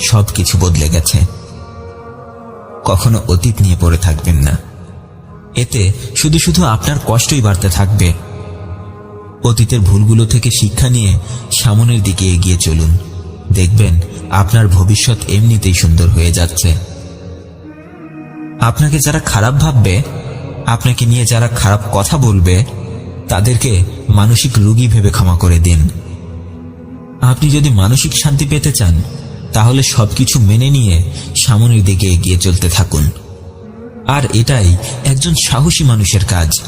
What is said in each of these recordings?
সব কিছু বদলে গেছে। কখনো অতীত নিয়ে পড়ে থাকবেন না। এতে শুধু শুধু আপনার কষ্টই বাড়তে থাকবে। অতীতের ভুলগুলো থেকে শিক্ষা নিয়ে সামনের দিকে এগিয়ে চলুন। দেখবেন, আপনার ভবিষ্যৎ এমনিতেই সুন্দর হয়ে যাচ্ছে। আপনাকে যারা খারাপ ভাববে, আপনাকে নিয়ে যারা খারাপ কথা বলবে, তাদেরকে মানসিক রুগী ভেবে ক্ষমা করে দিন। আপনি যদি মানসিক শান্তি পেতে চান তাহলে সবকিছু মেনে নিয়ে সামনের দিকে এগিয়ে চলতে থাকুন। আর এটাই একজন সাহসী মানুষের কাজ।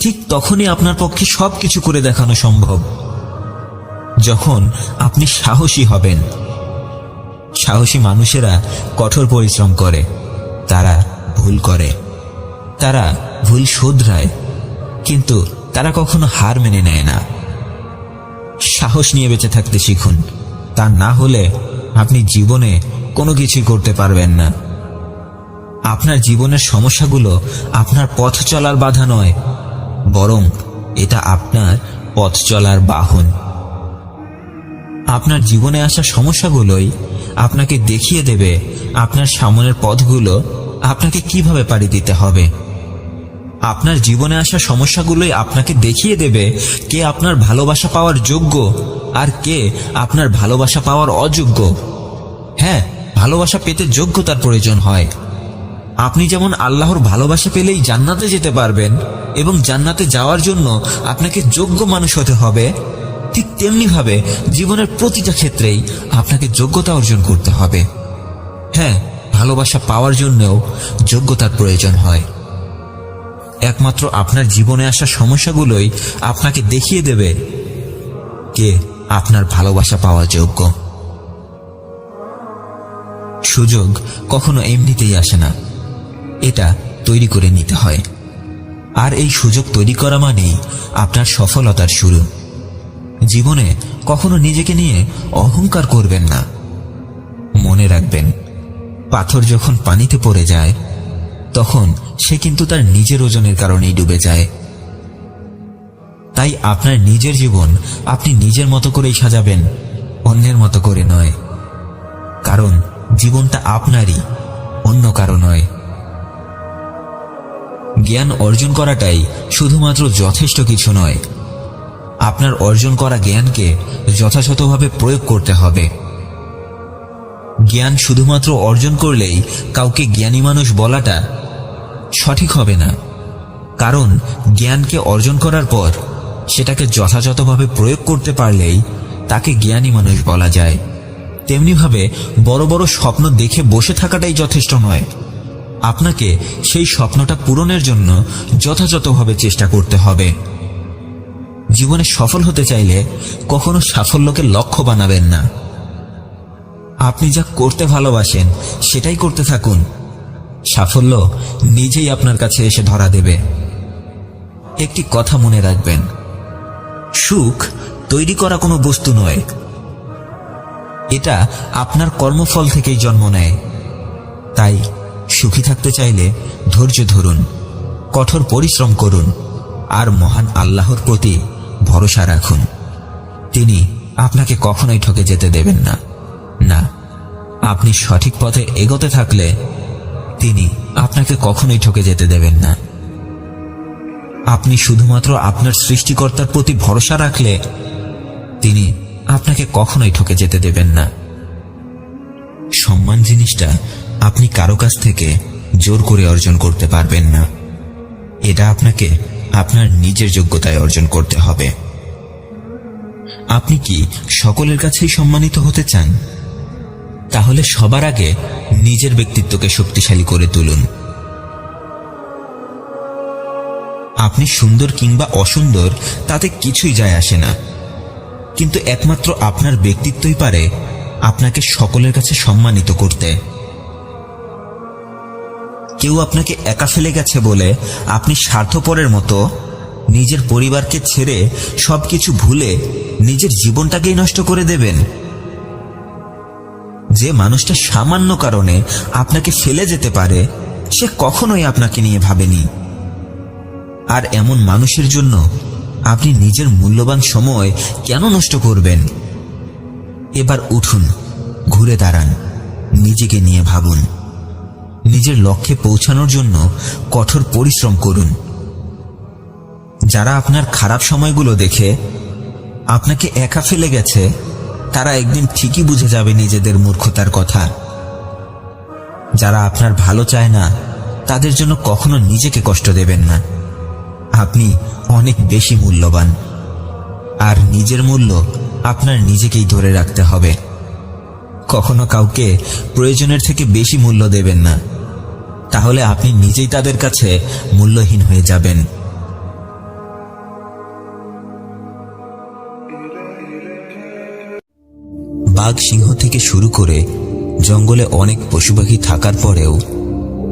ঠিক তখনই আপনার পক্ষে সবকিছু করে দেখানো সম্ভব। যখন আপনি সাহসী হবেন। সাহসী মানুষেরা কঠোর পরিশ্রম করে, তারা ভুল করে, তারা ভুল শোধরায়, কিন্তু তারা কখনো হার মেনে নেয় না। সাহস নিয়ে বেঁচে থাকতে শিখুন। তা না হলে আপনি জীবনে কোনো কিছুই করতে পারবেন না। আপনার জীবনের সমস্যাগুলো আপনার পথ চলার বাধা নয়, বরং এটা আপনার পথ চলার বাহন। আপনার জীবনে আসা সমস্যাগুলোই আপনাকে দেখিয়ে দেবে আপনার সামনের পথগুলো আপনাকে কীভাবে পাড়ি দিতে হবে। আপনার জীবনে আসা সমস্যাগুলোই আপনাকে দেখিয়ে দেবে কে আপনার ভালোবাসা পাওয়ার যোগ্য আর কে আপনার ভালোবাসা পাওয়ার অযোগ্য? হ্যাঁ ভালোবাসা পেতে যোগ্যতার প্রয়োজন হয়। আপনি যেমন আল্লাহর ভালোবাসা পেলেই জান্নাতে যেতে পারবেন এবং জান্নাতে যাওয়ার জন্য আপনাকে যোগ্য মানুষ হতে হবে, ঠিক তেমনিভাবে জীবনের প্রতিটা ক্ষেত্রেই আপনাকে যোগ্যতা অর্জন করতে হবে। হ্যাঁ ভালোবাসা পাওয়ার জন্যও যোগ্যতার প্রয়োজন হয়। একমাত্র আপনার জীবনে আসা সমস্যাগুলোই আপনাকে দেখিয়ে দেবে কে? আপনার ভালোবাসা পাওয়া যোগ্য। সুযোগ কখনো এমনিতেই আসে না। এটা তৈরি করে নিতে হয়। আর এই সুযোগ তৈরি করা মানেই আপনার সফলতার শুরু। জীবনে কখনো নিজেকে নিয়ে অহংকার করবেন না। মনে রাখবেন, পাথর যখন পানিতে পড়ে যায়, তখন সে কিন্তু তার নিজের ওজনের কারণেই ডুবে যায়। তাই আপনার নিজের জীবন আপনি নিজের মতো করেই সাজাবেন, অন্যের মতো করে নয়। কারণ জীবনটা আপনারই, অন্য কারও নয়। জ্ঞান অর্জন করাটাই শুধুমাত্র যথেষ্ট কিছু নয়। আপনার অর্জন করা জ্ঞানকে যথাযথভাবে প্রয়োগ করতে হবে। জ্ঞান শুধুমাত্র অর্জন করলেই কাউকে জ্ঞানী মানুষ বলাটা সঠিক হবে না। কারণ জ্ঞানকে অর্জন করার পর সেটাকে যথাযথভাবে প্রয়োগ করতে পারলেই তাকে জ্ঞানী মানুষ বলা যায়। তেমনিভাবে বড় বড় স্বপ্ন দেখে বসে থাকাটাই যথেষ্ট নয়। আপনাকে সেই স্বপ্নটা পূরণের জন্য যথাযথভাবে চেষ্টা করতে হবে। জীবনে সফল হতে চাইলে কখনো সাফল্যকে লক্ষ্য বানাবেন না। আপনি যা করতে ভালোবাসেন, সেটাই করতে থাকুন। সাফল্য নিজেই আপনার কাছে এসে ধরা দেবে। একটি কথা মনে রাখবেন। সুখ তৈরি করা কোনো বস্তু নয়। এটা আপনার কর্মফল থেকেই জন্ম নেয়। তাই সুখী থাকতে চাইলে ধৈর্য ধরুন, কঠোর পরিশ্রম করুন, আর মহান আল্লাহর প্রতি ভরসা রাখুন। তিনি আপনাকে কখনোই ঠকে যেতে দেবেন না। না, আপনি সঠিক পথে এগোতে থাকলে তিনি আপনাকে কখনোই ঠকে যেতে দেবেন না। আপনি শুধুমাত্র আপনার সৃষ্টিকর্তার প্রতি ভরসা রাখলে তিনি আপনাকে কখনোই ঠকে যেতে দেবেন না। সম্মান জিনিসটা আপনি কারও কাছ থেকে জোর করে অর্জন করতে পারবেন না। এটা আপনাকে আপনার নিজের যোগ্যতায় অর্জন করতে হবে। আপনি কি সকলের কাছেই সম্মানিত হতে চান? তাহলে সবার আগে নিজের ব্যক্তিত্বকে শক্তিশালী করে তুলুন। আপনি সুন্দর কিংবা অসুন্দর, তাতে কিছুই যায় আসে না। কিন্তু একমাত্র আপনার ব্যক্তিত্বই পারে আপনাকে সকলের কাছে সম্মানিত করতে। কেউ আপনাকে একা ফেলে গেছে বলে আপনি স্বার্থপরের মতো নিজের পরিবারকে ছেড়ে সব কিছু ভুলে নিজের জীবনটাকেই নষ্ট করে দেবেন। যে মানুষটা সামান্য কারণে আপনাকে ফেলে যেতে পারে, সে কখনোই আপনাকে নিয়ে ভাবেনি। আর এমন মানুষের জন্য আপনি নিজের মূল্যবান সময় কেন নষ্ট করবেন? এবার উঠুন, ঘুরে দাঁড়ান, নিজেকে নিয়ে ভাবুন। নিজের লক্ষ্যে পৌঁছানোর জন্য কঠোর পরিশ্রম করুন। যারা আপনার খারাপ সময়গুলো দেখে, আপনাকে একা ফেলে গেছে, তারা একদিন ঠিকই বুঝে যাবে নিজেদের মূর্খতার কথা। যারা আপনার ভালো চায় না, তাদের জন্য কখনো নিজেকে কষ্ট দেবেন না। আপনি অনেক বেশি মূল্যবান। আর নিজের মূল্য আপনার নিজেকেই ধরে রাখতে হবে। কখনো কাউকে প্রয়োজনের থেকে বেশি মূল্য দেবেন না। তাহলে আপনি নিজেই তাদের কাছে মূল্যহীন হয়ে যাবেন। বাঘ সিংহ থেকে শুরু করে জঙ্গলে অনেক পশু পাখি থাকার পরেও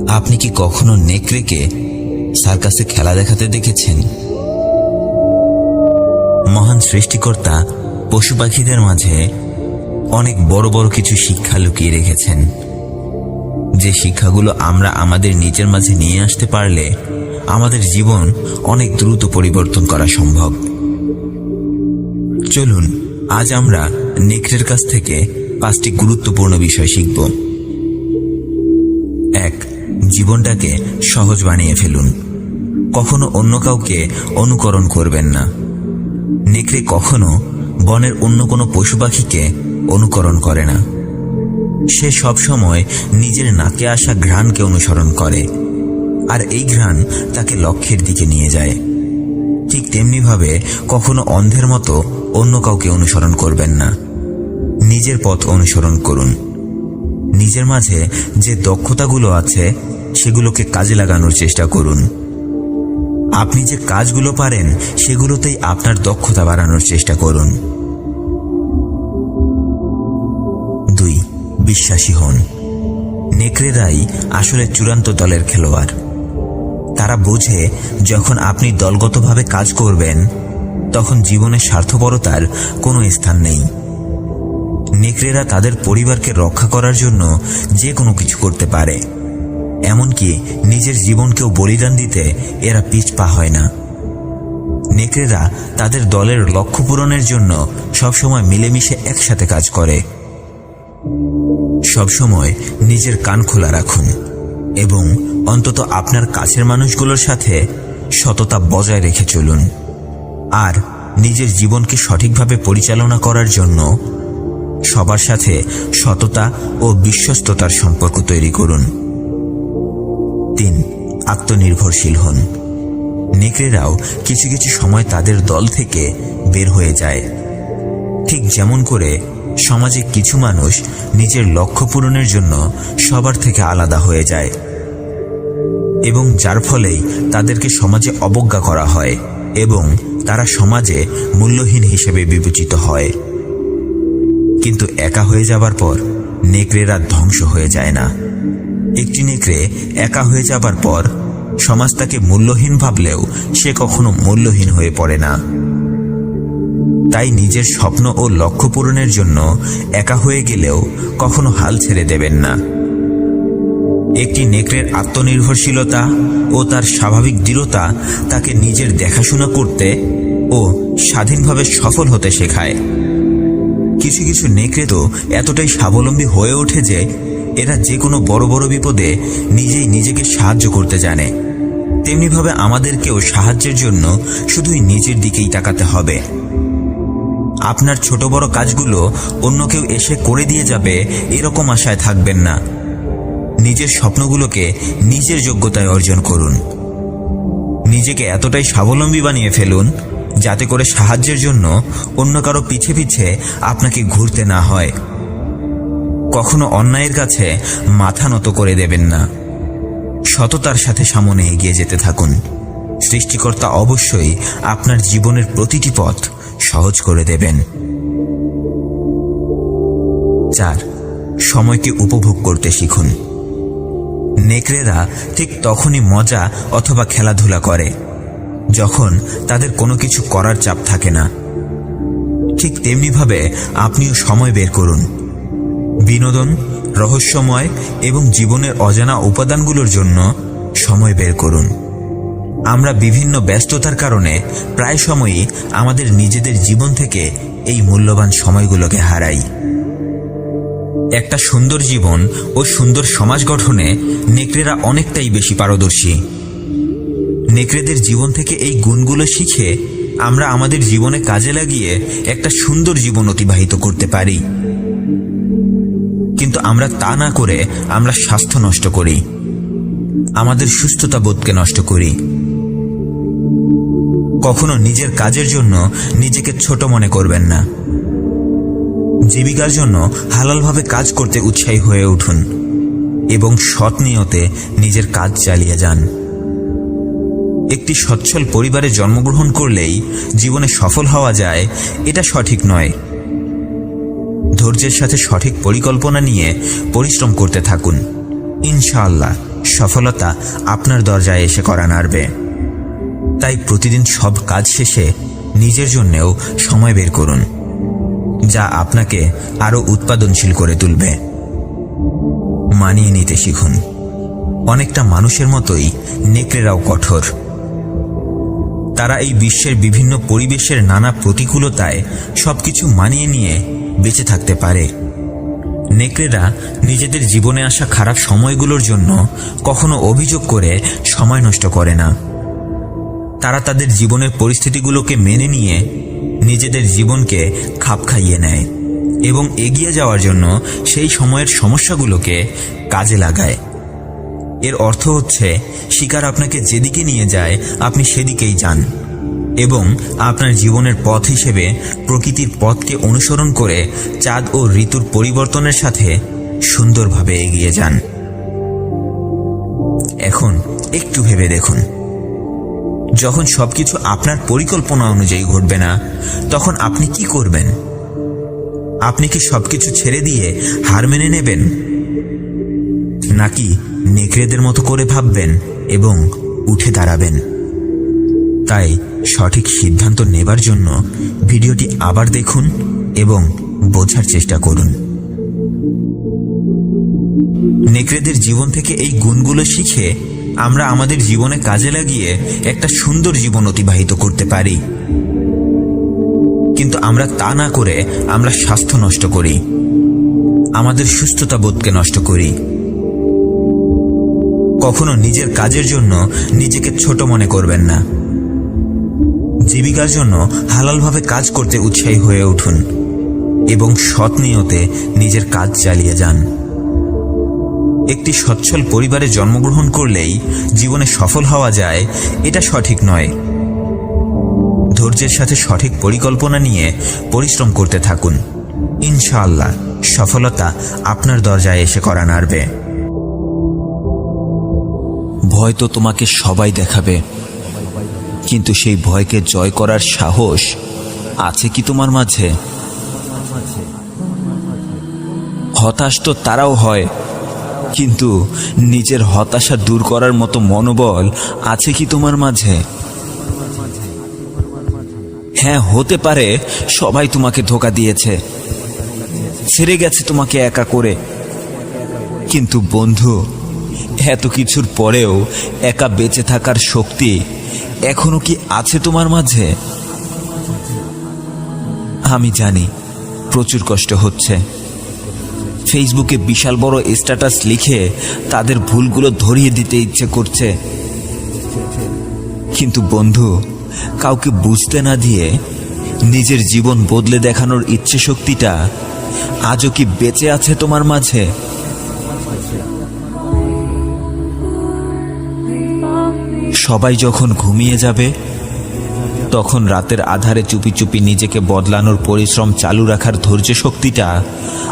আপনি কি কখনো নেকড়েকে সার্কাসে খেলা দেখাতে দেখেছেন? মহান সৃষ্টিকর্তা পশু পাখিদের মাঝে অনেক বড় বড় কিছু শিক্ষা লুকিয়ে রেখেছেন। যে শিক্ষাগুলো আমরা আমাদের নিজের মাঝে নিয়ে আসতে পারলে আমাদের জীবন অনেক দ্রুত পরিবর্তন করা সম্ভব। চলুন, আজ আমরা নেকড়ের কাছ থেকে পাঁচটি গুরুত্বপূর্ণ বিষয় শিখব। এক জীবনটাকে সহজ বানিয়ে ফেলুন। কখনো অন্য কাউকে অনুকরণ করবেন না। নেকড়ে কখনো বনের অন্য কোনো পশু পাখিকে অনুকরণ করে না। সে সবসময় নিজের নাকে আসা ঘ্রাণকে অনুসরণ করে, আর এই ঘ্রাণ তাকে লক্ষ্যের দিকে নিয়ে যায়। ঠিক তেমনিভাবে কখনো অন্ধের মতো অন্য কাউকে অনুসরণ করবেন না। নিজের পথ অনুসরণ করুন। নিজের মাঝে যে দক্ষতাগুলো আছে সেগুলোকে কাজে লাগানোর চেষ্টা করুন। আপনি যে কাজগুলো পারেন, সেগুলোতেই আপনার দক্ষতা বাড়ানোর চেষ্টা করুন। দুই, বিশ্বাসী হন। নেকড়েরাই আসলে চূড়ান্ত দলের খেলোয়াড়। তারা বোঝে, যখন আপনি দলগতভাবে কাজ করবেন, তখন জীবনে স্বার্থপরতার কোনো স্থান নেই। নেকড়েরা তাদের পরিবারকে রক্ষা করার জন্য যে কোনো কিছু করতে পারে। এমনকি নিজের জীবনকেও বলিদান দিতে এরা পিছপা হয় না। নেকড়েরা তাদের দলের লক্ষ্য পূরণের জন্য সবসময় মিলেমিশে একসাথে কাজ করে। সবসময় নিজের কান খোলা রাখুন এবং অন্তত আপনার কাছের মানুষগুলোর সাথে সততা বজায় রেখে চলুন। আর নিজের জীবনকে সঠিকভাবে পরিচালনা করার জন্য সবার সাথে সততা ও বিশ্বস্ততার সম্পর্ক তৈরি করুন। তিন আত্মনির্ভরশীল হন। নেকড়েরাও কিছু কিছু সময় তাদের দল থেকে বের হয়ে যায়। ঠিক যেমন করে সমাজে কিছু মানুষ নিজের লক্ষ্য পূরণের জন্য সবার থেকে আলাদা হয়ে যায়। এবং যার ফলেই তাদেরকে সমাজে অবজ্ঞা করা হয় এবং তারা সমাজে মূল্যহীন হিসেবে বিবেচিত হয়। কিন্তু একা হয়ে যাবার পর নেকড়েরা ধ্বংস হয়ে যায় না। একটি নেকড়ে একা হয়ে যাবার পর সমাজ তাকে মূল্যহীন ভাবলেও সে কখনো মূল্যহীন হয়ে পড়ে না। তাই নিজের স্বপ্ন ও লক্ষ্য পূরণের জন্য একা হয়ে গেলেও কখনো হাল ছেড়ে দেবেন না। একটি নেকড়ের আত্মনির্ভরশীলতা ও তার স্বাভাবিক দৃঢ়তা তাকে নিজের দেখাশোনা করতে ও স্বাধীনভাবে সফল হতে শেখায়। কিছু কিছু নেকড়ে তো এতটাই স্বাবলম্বী হয়ে ওঠে যে এরা যে কোনো বড় বড় বিপদে নিজেই নিজেকে সাহায্য করতে জানে। তেমনিভাবে আমাদেরকেও সাহায্যের জন্য শুধুই নিজের দিকেই তাকাতে হবে। আপনার ছোট বড় কাজগুলো অন্য কেউ এসে করে দিয়ে যাবে এরকম আশায় থাকবেন না। নিজের স্বপ্নগুলোকে নিজের যোগ্যতায় অর্জন করুন। নিজেকে এতটাই স্বাবলম্বী বানিয়ে ফেলুন, যাতে করে সাহায্যের জন্য অন্য কারও পিছে পিছে আপনাকে ঘুরতে না হয়। কখনো অন্যায়ের কাছে মাথা নত করে দেবেন না। সততার সাথে সামনে এগিয়ে যেতে থাকুন। সৃষ্টিকর্তা অবশ্যই আপনার জীবনের প্রতিটি পথ সহজ করে দেবেন। চার, সময়কে উপভোগ করতে শিখুন। নেকড়েরা ঠিক তখনই মজা অথবা খেলাধুলা করে, যখন তাদের কোনো কিছু করার চাপ থাকে না। ঠিক তেমনিভাবে আপনিও সময় বের করুন। বিনোদন, রহস্যময় এবং জীবনের অজানা উপাদানগুলোর জন্য সময় বের করুন। আমরা বিভিন্ন ব্যস্ততার কারণে প্রায় সময়ই আমাদের নিজেদের জীবন থেকে এই মূল্যবান সময়গুলোকে হারাই। একটা সুন্দর জীবন ও সুন্দর সমাজ গঠনে নেকড়েরা অনেকটাই বেশি পারদর্শী। নেকড়েদের জীবন থেকে এই গুণগুলো শিখে আমরা আমাদের জীবনে কাজে লাগিয়ে একটা সুন্দর জীবন অতিবাহিত করতে পারি। আমরা তা না করে আমরা স্বাস্থ্য নষ্ট করি। আমাদের সুস্থতা বোধকে নষ্ট করি। কখনো নিজের কাজের জন্য নিজেকে ছোট মনে করবেন না। জীবিকার জন্য হালালভাবে কাজ করতে উৎসাহী হয়ে উঠুন এবং সৎ নিয়তে নিজের কাজ চালিয়ে যান। একটি সচ্ছল পরিবারে জন্মগ্রহণ করলেই জীবনে সফল হওয়া যায়, এটা সঠিক নয়। ধৈর্যের সাথে সঠিক পরিকল্পনা নিয়ে পরিশ্রম করতে থাকুন। ইনশাআল্লাহ, সফলতা আপনার দরজায় এসে করা নাড়বে। তাই প্রতিদিন সব কাজ শেষে নিজের জন্যেও সময় বের করুন, যা আপনাকে আরও উৎপাদনশীল করে তুলবে। মানিয়ে নিতে শিখুন। অনেকটা মানুষের মতোই নেকড়েরাও কঠোর। তারা এই বিশ্বের বিভিন্ন পরিবেশের নানা প্রতিকূলতায় সবকিছু মানিয়ে নিয়ে বেঁচে থাকতে পারে। নেকড়েরা নিজেদের জীবনে আসা খারাপ সময়গুলোর জন্য কখনো অভিযোগ করে সময় নষ্ট করে না। তারা তাদের জীবনের পরিস্থিতিগুলোকে মেনে নিয়ে নিজেদের জীবনকে খাপ খাইয়ে নেয় এবং এগিয়ে যাওয়ার জন্য সেই সময়ের সমস্যাগুলোকে কাজে লাগায়। এর অর্থ হচ্ছে, শিকার আপনাকে যেদিকে নিয়ে যায়, আপনি সেদিকেই যান। এবং আপনার জীবনের পথ হিসেবে প্রকৃতির পথকে অনুসরণ করে চাঁদ ও ঋতুর পরিবর্তনের সাথে সুন্দরভাবে এগিয়ে যান। এখন একটু ভেবে দেখুন। যখন সবকিছু আপনার পরিকল্পনা অনুযায়ী ঘটবে না, তখন আপনি কি করবেন? আপনি কি সবকিছু ছেড়ে দিয়ে হার মেনে নেবেন? নাকি নেকড়েদের মতো করে ভাববেন এবং উঠে দাঁড়াবেন? তাই সঠিক সিদ্ধান্ত নেবার জন্য ভিডিওটি আবার দেখুন এবং বোঝার চেষ্টা করুন। নেকড়েদের জীবন থেকে এই গুণগুলো শিখে আমরা আমাদের জীবনে কাজে লাগিয়ে একটা সুন্দর জীবন অতিবাহিত করতে পারি। কিন্তু আমরা তা না করে আমরা স্বাস্থ্য নষ্ট করি। আমাদের সুস্থতা বোধকে নষ্ট করি। কখনো নিজের কাজের জন্য নিজেকে ছোট মনে করবেন না। জীবিকার জন্য হালালভাবে কাজ করতে উৎসাহী হয়ে উঠুন এবং সৎ নিয়তে নিজের কাজ চালিয়ে যান। একটি সচ্ছল পরিবারে জন্মগ্রহণ করলেই জীবনে সফল হওয়া যায়, এটা সঠিক নয়। ধৈর্যের সাথে সঠিক পরিকল্পনা নিয়ে পরিশ্রম করতে থাকুন। ইনশাআল্লাহ, সফলতা আপনার দরজায় এসে করা নাড়বে। ভয় তো তোমাকে সবাই দেখাবে। কিন্তু সেই ভয়কে জয় করার সাহস আছে কি তোমার মাঝে? হতাশ তো তারাও হয়, কিন্তু নিজের হতাশা দূর করার মতো মনোবল আছে কি তোমার মাঝে? হ্যাঁ হতে পারে, সবাই তোমাকে ধোকা দিয়েছে। ছেড়ে গেছে তোমাকে একা করে। কিন্তু বন্ধু, এত কিছুর পরেও একা বেঁচে থাকার শক্তি এখনও কি আছে তোমার মাঝে? আমি জানি, প্রচুর কষ্ট হচ্ছে। ফেসবুকে বিশাল বড় স্ট্যাটাস লিখে তাদের ভুলগুলো ধরিয়ে দিতে ইচ্ছে করছে। কিন্তু বন্ধু, কাউকে বুঝতে না দিয়ে নিজের জীবন বদলে দেখানোর ইচ্ছে শক্তিটা আজও কি বেঁচে আছে তোমার মাঝে? সবাই যখন ঘুমিয়ে যাবে, তখন রাতের আধারে চুপি চুপি নিজেকে বদলানোর পরিশ্রম চালু রাখার ধৈর্য শক্তিটা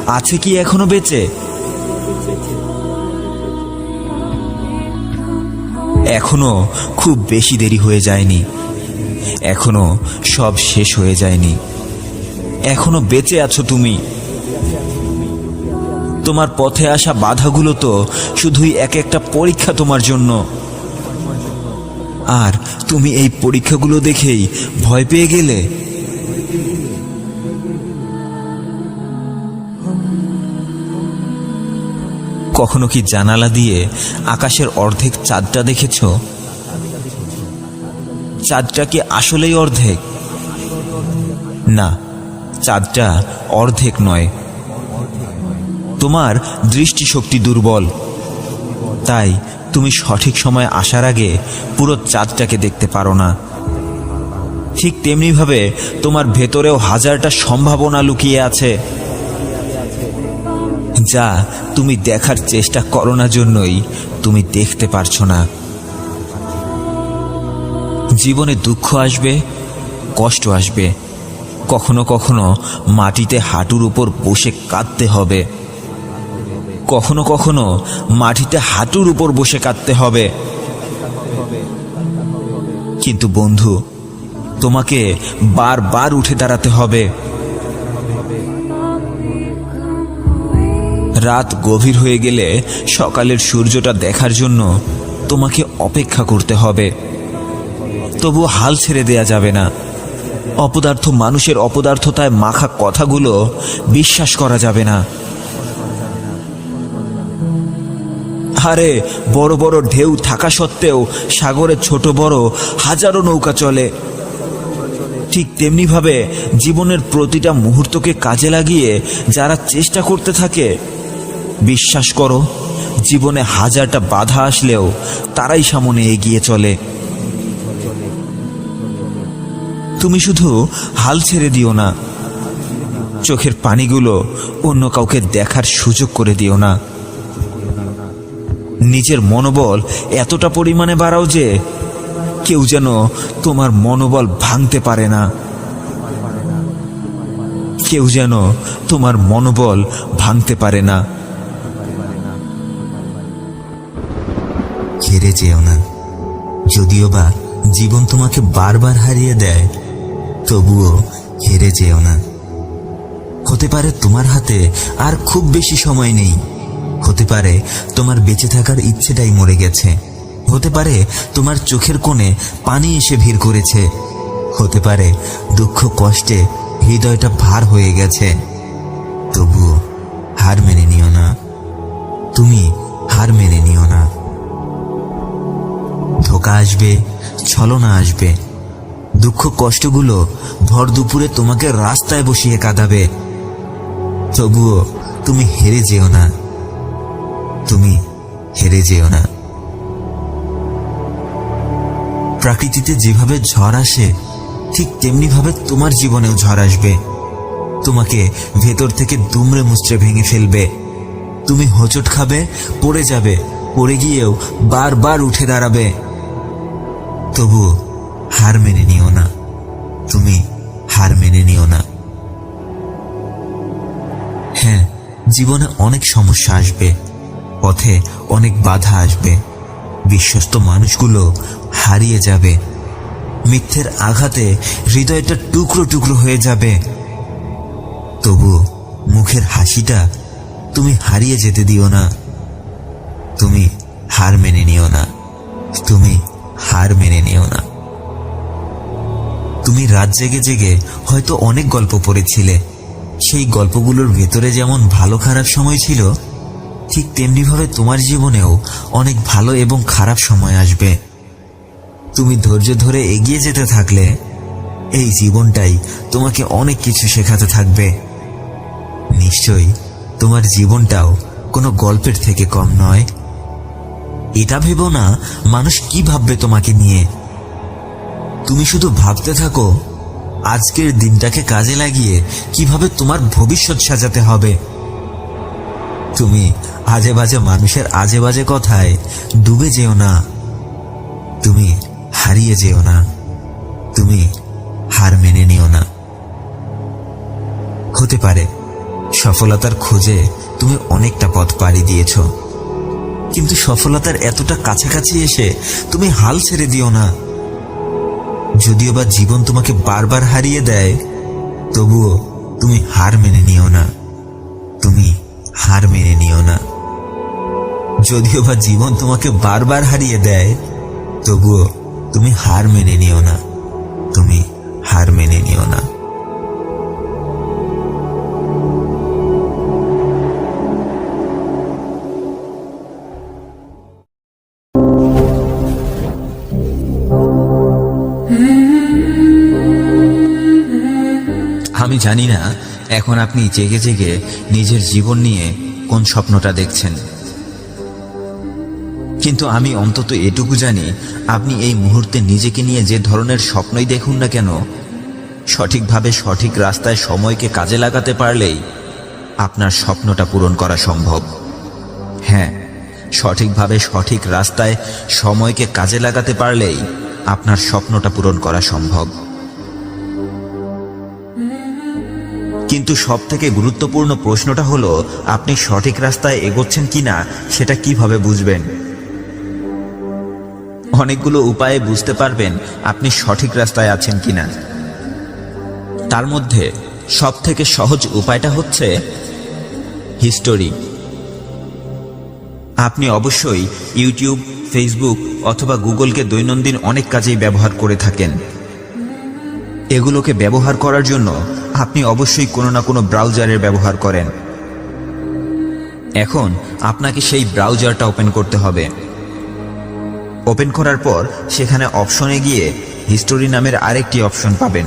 আছে কি এখনও বেঁচে? এখনও খুব বেশি দেরি হয়ে যায়নি। এখনও সব শেষ হয়ে যায়নি। এখনও বেঁচে আছো তুমি। তোমার পথে আসা বাধাগুলো তো শুধুই এক একটা পরীক্ষা তোমার জন্য। আর তুমি এই পরীক্ষাগুলো দেখেই ভয় পেয়ে গেলে? কখনো কি জানালা দিয়ে আকাশের অর্ধেক চাঁদটা দেখেছ? চাঁদটা কি আসলেই অর্ধেক? না, চাঁদটা অর্ধেক নয়। তোমার দৃষ্টিশক্তি দুর্বল, তাই তুমি সঠিক সময় আসার আগে পুরো চাঁদটাকে দেখতে পারো না। ঠিক তেমনিভাবে তোমার ভেতরেও হাজারটা সম্ভাবনা লুকিয়ে আছে। যা তুমি দেখার চেষ্টা করো না জন্যই তুমি দেখতে পারছ না। জীবনে দুঃখ আসবে, কষ্ট আসবে। কখনো কখনো মাটিতে হাঁটুর উপর বসে কাঁদতে হবে। কখনো কখনো মাটিতে হাঁটুর উপর বসে কাঁদতে হবে। কিন্তু বন্ধু, তোমাকে বারবার উঠে দাঁড়াতে হবে। রাত গভীর হয়ে গেলে সকালের সূর্যটা দেখার জন্য তোমাকে অপেক্ষা করতে হবে। তবু হাল ছেড়ে দেয়া যাবে না। অপদার্থ মানুষের অপদার্থতায় মাখা কথাগুলো বিশ্বাস করা যাবে না। আরে বড় বড় ঢেউ থাকা সত্ত্বেও সাগরে ছোট বড় হাজারো নৌকা চলে। ঠিক তেমনিভাবে জীবনের প্রতিটা মুহূর্তকে কাজে লাগিয়ে যারা চেষ্টা করতে থাকে, বিশ্বাস করো, জীবনে হাজারটা বাধা আসলেও তারাই সামনে এগিয়ে চলে। তুমি শুধু হাল ছেড়ে দিও না, চোখের পানিগুলো অন্য কাউকে দেখার সুযোগ করে দিও না। নিজের মনোবল এতটা পরিমাণে বাড়াও যে কেউ যেন তোমার মনোবল ভাঙতে পারে না। কেউ যেন তোমার মনোবল ভাঙতে পারে না। হেরে যেও না। যদিও বা জীবন তোমাকে বারবার হারিয়ে দেয়, তবুও হেরে যেও না। হতে পারে তোমার হাতে আর খুব বেশি সময় নেই। হতে পারে তোমার বেঁচে থাকার ইচ্ছেটাই মরে গেছে। হতে পারে তোমার চোখের কোণে পানি এসে ভিড় করেছে। হতে পারে দুঃখ কষ্টে হৃদয়টা ভার হয়ে গেছে। তবুও হার মেনে নিও না। তুমি হার মেনে নিও না। ধোকা আসবে, ছলনা আসবে। দুঃখ কষ্টগুলো ভর দুপুরে তোমাকে রাস্তায় বসিয়ে কাঁদাবে। তবুও তুমি হেরে যেও না। তুমি হেরে যেও না। প্রকৃতিতে যেভাবে ঝড় আসে, ঠিক তেমনি ভাবে তোমার জীবনেও ঝড় আসবে। তোমাকে ভেতর থেকে দুমড়ে মুচড়ে ভেঙে ফেলবে। তুমি হোঁচট খাবে, পড়ে যাবে, পড়ে গিয়েও বারবার উঠে দাঁড়াবে। তবুও হার মেনে নিও না। তুমি হার মেনে নিও না। হ্যাঁ জীবনে অনেক সমস্যা আসবে। পথে অনেক বাধা আসবে। বিশ্বস্ত মানুষগুলো হারিয়ে যাবে। মিথ্যের আঘাতে হৃদয়টা টুকরো টুকরো হয়ে যাবে। তবু মুখের হাসিটা তুমি হারিয়ে যেতে দিও না। তুমি হার মেনে নিও না। তুমি হার মেনে নিও না। তুমি রাত জেগে জেগে হয়তো অনেক গল্প পড়েছিলে। সেই গল্পগুলোর ভেতরে যেমন ভালো খারাপ সময় ছিল ঠিক তেমনিভাবে তোমার জীবনেও অনেক ভালো এবং খারাপ সময় আসবে। তুমি ধৈর্য ধরে এগিয়ে যেতে থাকলে এই জীবনটাই তোমাকে অনেক কিছু শেখাতে থাকবে। নিশ্চয়ই তোমার জীবনটাও কোনো গল্পের থেকে কম নয়। এটা ভেবো না মানুষ কি ভাববে তোমাকে নিয়ে। তুমি শুধু ভাবতে থাকো আজকের দিনটাকে কাজে লাগিয়ে কীভাবে তোমার ভবিষ্যৎ সাজাতে হবে। তুমি আজে বাজে মানুষের আজে বাজে কথায় ডুবে যেও না। তুমি হারিয়ে যেও না। তুমি হার মেনে নিও না। হতে পারে সফলতার খোঁজে তুমি অনেকটা পথ পাড়ি দিয়েছ। কিন্তু সফলতার এতটা কাছাকাছি এসে তুমি হাল ছেড়ে দিও না। যদিও বা জীবন তোমাকে বারবার হারিয়ে দেয়, তবুও তুমি হার মেনে নিও না। তুমি হার মেনে নিও না। যদিও বা জীবন তোমাকে বারবার হারিয়ে দেয়, তবুও তুমি হার মেনে নিও না। তুমি হার মেনে নিও না। আমি জানি না এখন আপনি জেগে জেগে নিজের জীবন নিয়ে কোন স্বপ্নটা দেখছেন। কিন্তু আমি অন্তত এটুকু জানি, আপনি এই মুহূর্তে নিজেকে নিয়ে যে ধরনের স্বপ্নই দেখুন না কেন, সঠিকভাবে সঠিক রাস্তায় সময়কে কাজে লাগাতে পারলেই আপনার স্বপ্নটা পূরণ করা সম্ভব। হ্যাঁ সঠিকভাবে সঠিক রাস্তায় সময়কে কাজে লাগাতে পারলেই আপনার স্বপ্নটা পূরণ করা সম্ভব। কিন্তু সব থেকে গুরুত্বপূর্ণ প্রশ্নটা হলো, আপনি সঠিক রাস্তায় এগোচ্ছেন কিনা, সেটা কীভাবে বুঝবেন? অনেকগুলো উপায়ে বুঝতে পারবেন আপনি সঠিক রাস্তায় আছেন কিনা। তার মধ্যে সব থেকে সহজ উপায়টা হচ্ছে হিস্টোরি। আপনি অবশ্যই ইউটিউব, ফেসবুক অথবা গুগলকে দৈনন্দিন অনেক কাজেই ব্যবহার করে থাকেন। এগুলোকে ব্যবহার করার জন্য আপনি অবশ্যই কোনো না কোনো ব্রাউজারের ব্যবহার করেন। এখন আপনাকে সেই ব্রাউজারটা ওপেন করতে হবে। ওপেন করার পর সেখানে অপশনে গিয়ে হিস্টোরি নামের আরেকটি অপশন পাবেন।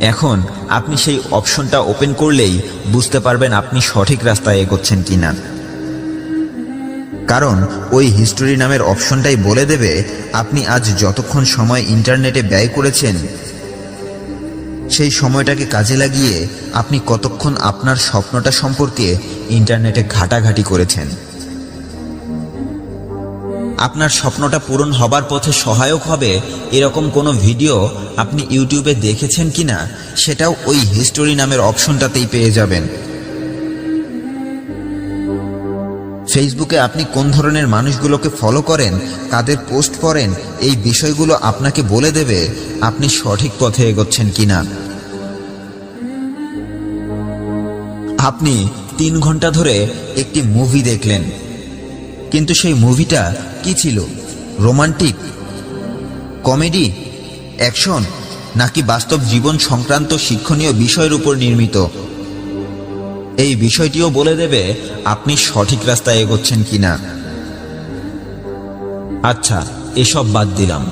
এখন আপনি সেই অপশনটা ওপেন করলেই বুঝতে পারবেন আপনি সঠিক রাস্তায় এগোচ্ছেন কি না কারণ ওই হিস্টোরি নামের অপশনটাই বলে দেবে, আপনি আজ যতক্ষণ সময় ইন্টারনেটে ব্যয় করেছেন সেই সময়টাকে কাজে লাগিয়ে আপনি কতক্ষণ আপনার স্বপ্নটা সম্পর্কে ইন্টারনেটে ঘাটাঘাটি করেছেন। আপনার স্বপ্নটা পূরণ হবার পথে সহায়ক হবে এরকম কোনো ভিডিও আপনি ইউটিউবে দেখেছেন কিনা, সেটাও ওই হিস্টোরি নামের অপশনটাতেই পেয়ে যাবেন। ফেসবুকে আপনি কোন ধরনের মানুষগুলোকে ফলো করেন, কাদের পোস্ট করেন এই বিষয়গুলো আপনাকে বলে দেবে আপনি সঠিক পথে এগোচ্ছেন কিনা। আপনি তিন ঘণ্টা ধরে একটি মুভি দেখলেন। কিন্তু সেই মুভিটা কি ছিল? রোমান্টিক কমেডি অ্যাকশন নাকি বাস্তব জীবন সংক্রান্ত শিক্ষণীয় বিষয়ের উপর নির্মিত? এই বিষয়টিও বলে দেবে আপনি সঠিক রাস্তায় এগোচ্ছেন কি না আচ্ছা এসব বাদ দিলাম।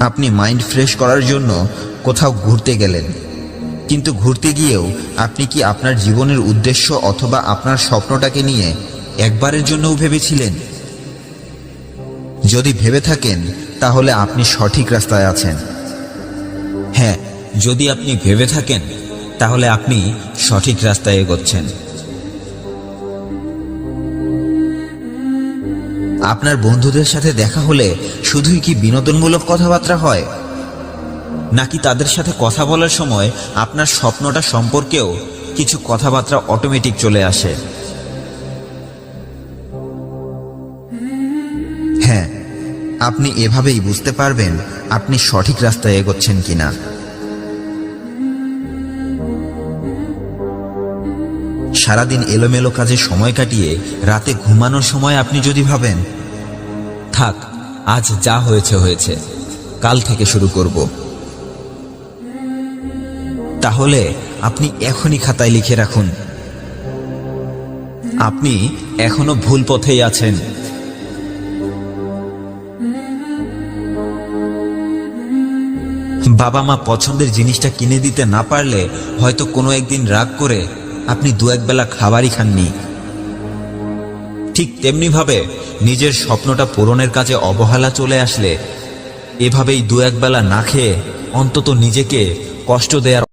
আপনি মাইন্ড ফ্রেশ করার জন্য কোথাও ঘুরতে গেলেন। কিন্তু ঘুরতে গিয়েও আপনি কি আপনার জীবনের উদ্দেশ্য অথবা আপনার স্বপ্নটাকে নিয়ে একবারের জন্যও ভেবেছিলেন? যদি ভেবে থাকেন, তাহলে আপনি সঠিক রাস্তায় আছেন। হ্যাঁ যদি আপনি ভেবে থাকেন তাহলে আপনি সঠিক রাস্তায় এগোচ্ছেন। আপনার বন্ধুদের সাথে দেখা হলে শুধুই কি বিনোদনমূলক কথাবার্তা হয়? নাকি তাদের সাথে কথা বলার সময় আপনার স্বপ্নটা সম্পর্কেও কিছু কথাবার্তা অটোমেটিক চলে আসে? হ্যাঁ আপনি এভাবেই বুঝতে পারবেন আপনি সঠিক রাস্তায় এগোচ্ছেন কিনা। সারাদিন এলোমেলো কাজে সময় কাটিয়ে রাতে ঘুমানোর সময় আপনি যদি ভাবেন, থাক, আজ যা হয়েছে হয়েছে, কাল থেকে শুরু করব। তাহলে আপনি এখনই খাতায় লিখে রাখুন, আপনি এখনও ভুল পথেই আছেন। বাবা মা পছন্দের জিনিসটা কিনে দিতে না পারলে হয়তো কোনো একদিন রাগ করে আপনি দু একবেলা খাবারই খাননি। ঠিক তেমনিভাবে নিজের স্বপ্নটা পূরণের কাজে অবহেলা চলে আসলে, এভাবেই দু একবেলা না খেয়ে অন্তত নিজেকে কষ্ট দেওয়ার